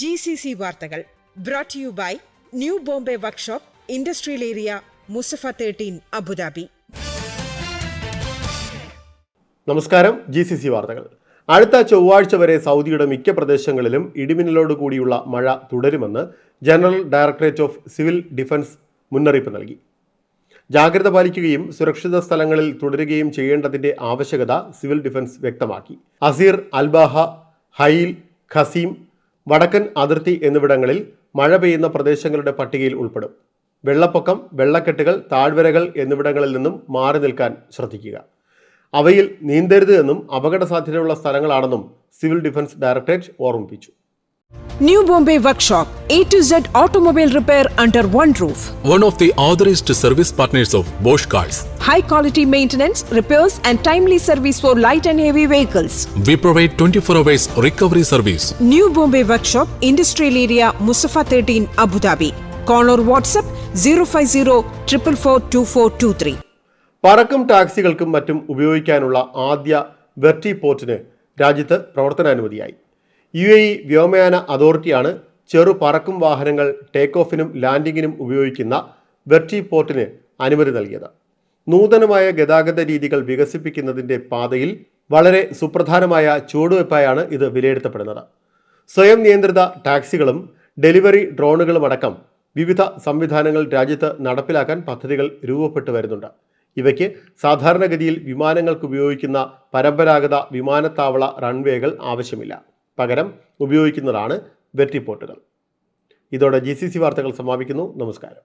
G C C വാർത്തകൾ brought you by new Bombay workshop industrial area Mussafah thirteen Abu Dhabi നമസ്കാരം G C C വാർത്തകൾ. അടുത്ത ചൊവ്വാഴ്ച വരെ സൗദിയുടെ മിക്ക പ്രദേശങ്ങളിലും ഇടിമിന്നലോട് കൂടിയുള്ള മഴ തുടരുമെന്ന് general directorate of civil defence മുന്നറിയിപ്പ് നൽകി. ജാഗ്രത പാലിക്കുകയും സുരക്ഷിത സ്ഥലങ്ങളിൽ തുടരുകയും ചെയ്യേണ്ടതിന്റെ ആവശ്യകത സിവിൽ ഡിഫൻസ് വ്യക്തമാക്കി. Asir Al Baha Hail Qassim വടക്കൻ അതിർത്തി എന്നിവിടങ്ങളിൽ മഴ പെയ്യുന്ന പ്രദേശങ്ങളുടെ പട്ടികയിൽ ഉൾപ്പെടും. വെള്ളപ്പൊക്കം വെള്ളക്കെട്ടുകൾ താഴ്വരകൾ എന്നിവിടങ്ങളിൽ നിന്നും മാറി നിൽക്കാൻ ശ്രദ്ധിക്കുക. അവയിൽ നീന്തരുത് എന്നും അപകട സാധ്യതയുള്ള സ്ഥലങ്ങളാണെന്നും സിവിൽ ഡിഫൻസ് ഡയറക്ടറേറ്റ് ഓർമ്മിപ്പിച്ചു. New Bombay workshop A to Z automobile repair under one roof one of the authorized service partners of Bosch Cars. High quality maintenance, repairs, and timely service for light and heavy vehicles. We provide 24 hours recovery service. New Bombay Workshop, Industrial Area, Musafa 13, Abu Dhabi. Call or WhatsApp 050 444 പറക്കും ടാക്സികൾക്കും മറ്റും ഉപയോഗിക്കാനുള്ള ആദ്യ വെർട്ടി പോർട്ടിന് രാജ്യത്ത് പ്രവർത്തനാനുമതിയായി U A E വ്യോമയാന അതോറിറ്റിയാണ് ചെറു പറക്കും വാഹനങ്ങൾ take ഓഫിനും ലാൻഡിങ്ങിനും ഉപയോഗിക്കുന്ന വെർട്ടി പോർട്ടിന് അനുമതി നൽകിയത് നൂതനമായ ഗതാഗത രീതികൾ വികസിപ്പിക്കുന്നതിന്റെ പാതയിൽ വളരെ സുപ്രധാനമായ ചുവടുവയ്പായാണ് ഇത് വിലയിരുത്തപ്പെടുന്നത്. സ്വയം നിയന്ത്രിത ടാക്സികളും ഡെലിവറി ഡ്രോണുകളും അടക്കം വിവിധ സംവിധാനങ്ങൾ രാജ്യത്ത് നടപ്പിലാക്കാൻ പദ്ധതികൾ രൂപപ്പെട്ടു വരുന്നുണ്ട്. ഇവയ്ക്ക് സാധാരണഗതിയിൽ വിമാനങ്ങൾക്ക് ഉപയോഗിക്കുന്ന പരമ്പരാഗത വിമാനത്താവള റൺവേകൾ ആവശ്യമില്ല. പകരം ഉപയോഗിക്കുന്നതാണ് വെറ്റിപ്പോർട്ടുകൾ ഇതോടെ ജി സി സി വാർത്തകൾ സമാപിക്കുന്നു. നമസ്കാരം.